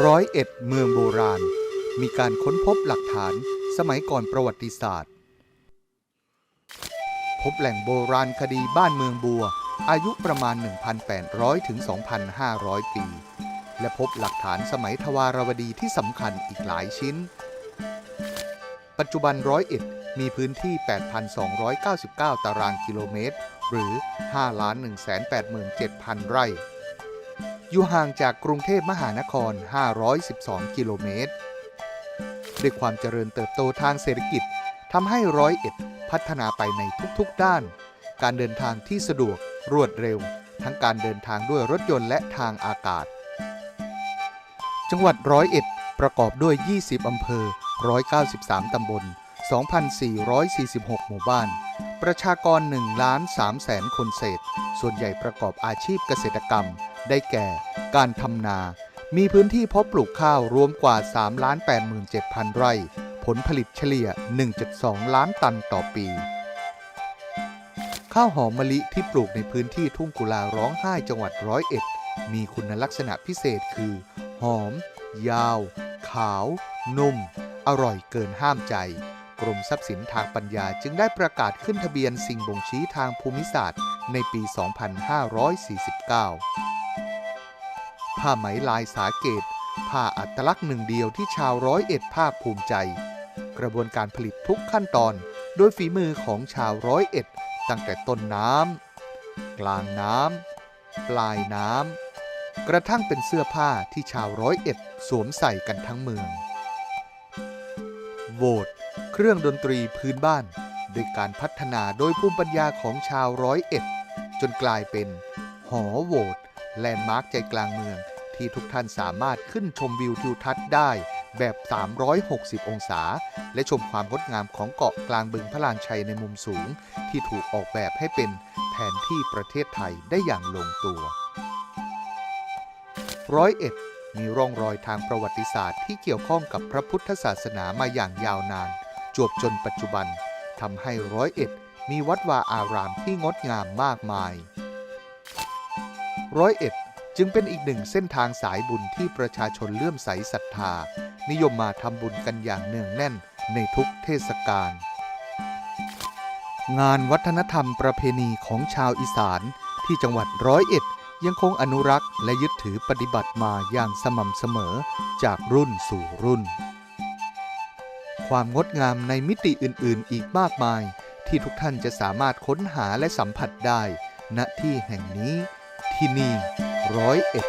ร้อยเอ็ดเมืองโบราณ มีการค้นพบหลักฐานสมัยก่อนประวัติศาสตร์ พบแหล่งโบราณคดีบ้านเมืองบัว อายุประมาณ 1,800 ถึง 2,500 ปี และพบหลักฐานสมัยทวารวดีที่สำคัญอีกหลายชิ้น ปัจจุบันร้อยเอ็ดมีพื้นที่ 8,299 ตารางกิโลเมตร หรือ 5,187,000 ไร่ อยู่ห่างจากกรุงเทพมหานคร 512 กิโลเมตร ด้วยความเจริญเติบโตทางเศรษฐกิจทำให้ร้อยเอ็ดพัฒนาไปในทุกๆด้าน การเดินทางที่สะดวกรวดเร็ว ทั้งการเดินทางด้วยรถยนต์และทางอากาศ จังหวัดร้อยเอ็ดประกอบด้วย 20 อำเภอ 193 ตำบล 2,446 หมู่บ้าน ประชากร1ล้าน3แสนคนเศษ ส่วนใหญ่ประกอบอาชีพเกษตรกรรม ได้แก่ การทำนา มีพื้นที่เพาะปลูกข้าวรวมกว่า 3 87,000 ไร่ ผลผลิตเฉลี่ย 1.2 ล้านตันต่อปี ข้าวหอมมะลิที่ปลูกในพื้นที่ทุ่งกุลาร้องไห้จังหวัดร้อยเอ็ด มีคุณลักษณะพิเศษคือ หอม ยาว ขาว นุ่ม อร่อยเกินห้ามใจ กรมทรัพย์สินทางปัญญาจึงได้ประกาศขึ้นทะเบียนสิ่งบ่งชี้ทางภูมิศาสตร์ ในปี 2549 ผ้าไหมลายสาเกต ผ้าอัตลักษณ์หนึ่งเดียวที่ชาวร้อยเอ็ดภาคภูมิใจ กระบวนการผลิตทุกขั้นตอน โดยฝีมือของชาวร้อยเอ็ด ตั้งแต่ต้นน้ำกลางน้ำปลายน้ำกระทั่งเป็นเสื้อผ้าที่ชาวร้อยเอ็ดสวมใส่กันทั้งเมืองโหวต เครื่องดนตรีพื้นบ้านโดยการพัฒนาโดยภูมิปัญญาของชาวร้อยเอ็ด จนกลายเป็น หอโหวตแลนด์มาร์คใจกลางเมือง ที่ทุกท่านสามารถขึ้นชมวิวทิวทัศน์ได้แบบ 360 องศา และชมความงดงามของเกาะกลางบึงพระลานชัยในมุมสูง ที่ถูกออกแบบให้เป็นแผนที่ประเทศไทยได้อย่างลงตัว ร้อยเอ็ดมีร่องรอยทางประวัติศาสตร์ที่เกี่ยวข้องกับพระพุทธศาสนามาอย่างยาวนาน จวบจนปัจจุบันทำให้ร้อยเอ็ดมีวัดวาอารามที่งดงามมากมาย ร้อยเอ็ดจึงเป็นอีกหนึ่งเส้นทางสายบุญที่ประชาชนเลื่อมใสศรัทธา นิยมมาทำบุญกันอย่างเนืองแน่นในทุกเทศกาลงานวัฒนธรรมประเพณีของชาวอีสานที่จังหวัดร้อยเอ็ดยังคงอนุรักษ์และยึดถือปฏิบัติมาอย่างสม่ำเสมอจากรุ่นสู่รุ่น ความงดงามในมิติอื่นๆ อีกมากมาย ที่ทุกท่านจะสามารถค้นหาและสัมผัสได้ ณที่แห่งนี้ ที่นี่ร้อยเอ็ด